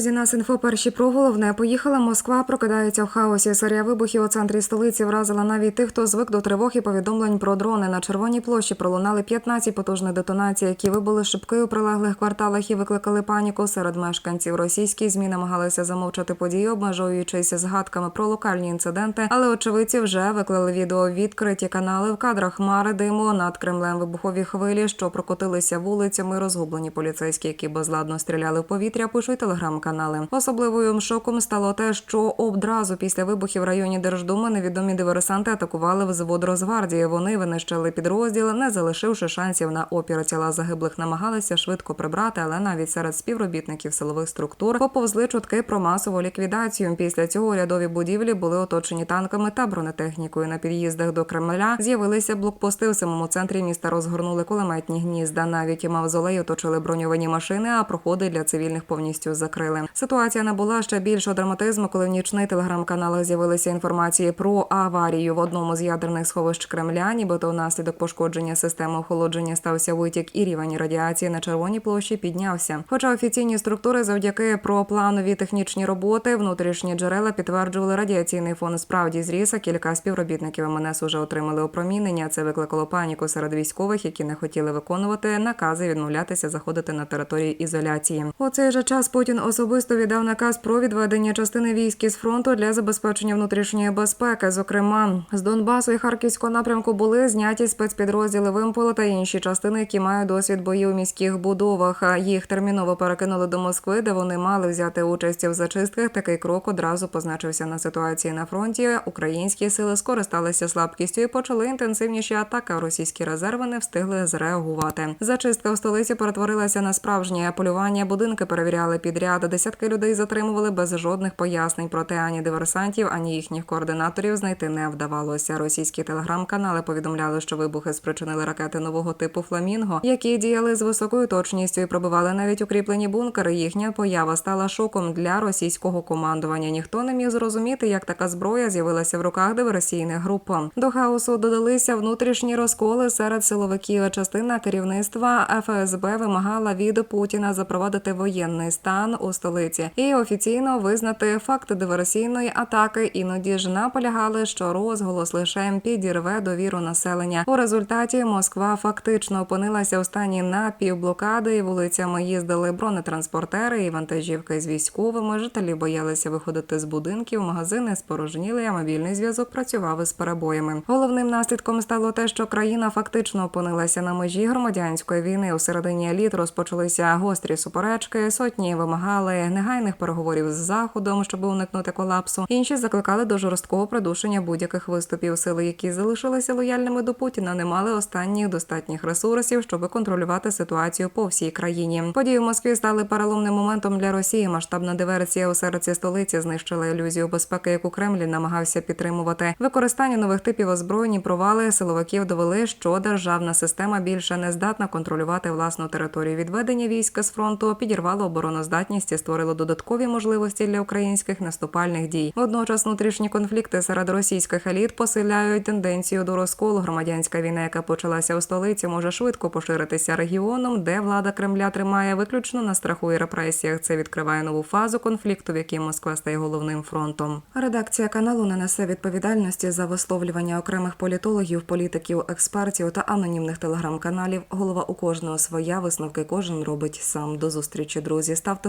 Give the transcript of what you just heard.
Друзі, нас інфо перші про головне. Поїхала Москва, прокидається в хаосі. Серія вибухів у центрі столиці вразила навіть тих, хто звик до тривог і повідомлень про дрони. На червоній площі пролунали 15 потужних детонацій, які вибули шибки у прилеглих кварталах і викликали паніку серед мешканців. Російські змі намагалися замовчати події, обмежуючись згадками про локальні інциденти. Але очевидці вже виклали відео відкриті канали в кадрах хмари диму над Кремлем. Вибухові хвилі, що прокотилися вулицями. Розгублені поліцейські, які безладно стріляли в повітря, пишуть телеграм-канали. Особливою шоком стало те, що одразу після вибухів в районі Держдуми невідомі диверсанти атакували взвод Росгвардії. Вони винищили підрозділ, не залишивши шансів на опір. Тіла загиблих намагалися швидко прибрати, але навіть серед співробітників силових структур поповзли чутки про масову ліквідацію. Після цього рядові будівлі були оточені танками та бронетехнікою. На під'їздах до Кремля з'явилися блокпости в самому центрі міста. Розгорнули кулеметні гнізда. Навіть і мавзолей оточили броньовані машини, а проходи для цивільних повністю закрили. Ситуація набула ще більшого драматизму, коли в нічний телеграм-каналах з'явилися інформації про аварію в одному з ядерних сховищ Кремля. Нібито внаслідок пошкодження системи охолодження стався витік і рівень радіації на червоній площі піднявся. Хоча офіційні структури завдяки пропланові технічні роботи, внутрішні джерела підтверджували радіаційний фон справді зріс. а Кілька співробітників МНС уже отримали опромінення. Це викликало паніку серед військових, які не хотіли виконувати накази відмовлятися заходити на територію ізоляції. У цей же час Путін особисто віддав наказ про відведення частини військ із фронту для забезпечення внутрішньої безпеки. Зокрема, з Донбасу і Харківського напрямку були зняті спецпідрозділи Вимпола та інші частини, які мають досвід боїв у міських будовах. Їх терміново перекинули до Москви, де вони мали взяти участь в зачистках. Такий крок одразу позначився на ситуації на фронті. Українські сили скористалися слабкістю і почали інтенсивніші атаки. Російські резерви не встигли зреагувати. Зачистка в столиці перетворилася на справжнє полювання. Будинки перевіряли підряд. Десятки людей затримували без жодних пояснень. Проте ані диверсантів, ані їхніх координаторів знайти не вдавалося. Російські телеграм-канали повідомляли, що вибухи спричинили ракети нового типу Фламінго, які діяли з високою точністю і пробивали навіть укріплені бункери. Їхня поява стала шоком для російського командування. Ніхто не міг зрозуміти, як така зброя з'явилася в руках диверсійних груп. До хаосу додалися внутрішні розколи серед силовиків. Частина керівництва ФСБ вимагала від Путіна запровадити воєнний стан у столиці і офіційно визнати факт диверсійної атаки. Іноді ж наполягали, що розголос лише підірве довіру населення. У результаті Москва фактично опинилася у стані напівблокади. і Вулицями їздили бронетранспортери і вантажівки з військовими. Жителі боялися виходити з будинків. Магазини спорожніли, а мобільний зв'язок працював із перебоями. Головним наслідком стало те, що країна фактично опинилася на межі громадянської війни. У середині літ розпочалися гострі суперечки. Сотні вимагали негайних переговорів з заходом, щоб уникнути колапсу. Інші закликали до жорсткого придушення будь-яких виступів. Сили, які залишилися лояльними до Путіна, не мали останніх достатніх ресурсів, щоб контролювати ситуацію по всій країні. Події в Москві стали переломним моментом для Росії. Масштабна диверсія у серці столиці знищила ілюзію безпеки, яку Кремль намагався підтримувати. Використання нових типів озброєні провали силовиків довели, що державна система більше не здатна контролювати власну територію. Відведення війська з фронту підірвало обороноздатність створило додаткові можливості для українських наступальних дій. Водночас внутрішні конфлікти серед російських еліт посиляють тенденцію до розколу. Громадянська війна, яка почалася у столиці, може швидко поширитися регіоном, де влада Кремля тримає виключно на страху і репресіях. Це відкриває нову фазу конфлікту, в якій Москва стає головним фронтом. Редакція каналу не несе відповідальності за висловлювання окремих політологів, політиків, експертів та анонімних телеграм-каналів. Голова у кожного своя висновки кожен робить сам. До зустрічі, друзі. Ставте